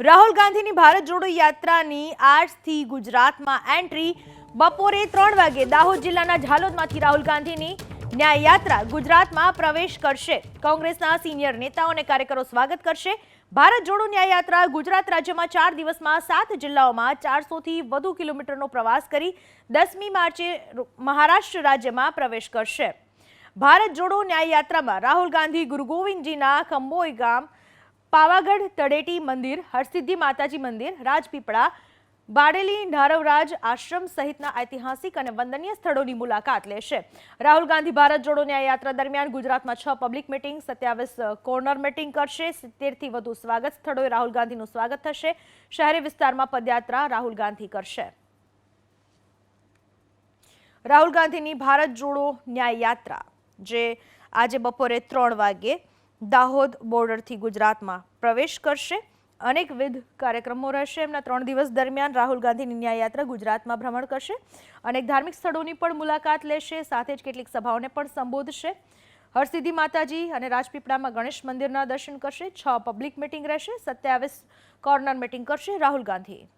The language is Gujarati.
રાહુલ ગાંધીની ભારત જોડો યાત્રાની આજથી ગુજરાતમાં એન્ટ્રી. બપોરે ત્રણ વાગે દાહોદ જિલ્લાના ઝાલોદમાંથી રાહુલ ગાંધીની ન્યાય યાત્રા ગુજરાતમાં પ્રવેશ કરશે. કોંગ્રેસના સિનિયર નેતાઓ અને કાર્યકરો સ્વાગત કરશે. ભારત જોડો ન્યાય યાત્રા ગુજરાત રાજ્યમાં ચાર દિવસમાં સાત જિલ્લાઓમાં ચારસોથી વધુ કિલોમીટરનો પ્રવાસ કરી દસમી માર્ચે મહારાષ્ટ્ર રાજ્યમાં પ્રવેશ કરશે. ભારત જોડો ન્યાય યાત્રામાં રાહુલ ગાંધી ગુરુ ગોવિંદજીના ખંબોઈ ગામ પાવાગઢ તળેટી મંદિર, હરસિદ્ધિ માતાજી મંદિર, રાજપીપળા, બાડેલી નારવરાજ આશ્રમ સહિતના ઐતિહાસિક અને વંદનીય સ્થળોની મુલાકાત લેશે. રાહુલ ગાંધી ભારત જોડો ન્યાય યાત્રા દરમિયાન ગુજરાતમાં છ પબ્લિક મિટિંગ સત્યાવીસ કોર્નર મિટિંગ કરશે. સિત્તેરથી વધુ સ્વાગત સ્થળોએ રાહુલ ગાંધીનું સ્વાગત થશે. શહેરી વિસ્તારમાં પદયાત્રા રાહુલ ગાંધી કરશે. રાહુલ ગાંધીની ભારત જોડો ન્યાય યાત્રા, જે આજે બપોરે ત્રણ વાગ્યે દાહોદ બોર્ડરથી ગુજરાતમાં પ્રવેશ કરશે. અનેકવિધ કાર્યક્રમો રહેશે. એમના ત્રણ દિવસ દરમિયાન રાહુલ ગાંધીની ન્યાય યાત્રા ગુજરાતમાં ભ્રમણ કરશે. અનેક ધાર્મિક સ્થળોની પણ મુલાકાત લેશે. સાથે જ કેટલીક સભાઓને પણ સંબોધશે. હરસિદ્ધિ માતાજી અને રાજપીપળામાં ગણેશ મંદિરના દર્શન કરશે. છ પબ્લિક મિટિંગ રહેશે. સત્યાવીસ કોર્નર મિટિંગ કરશે રાહુલ ગાંધી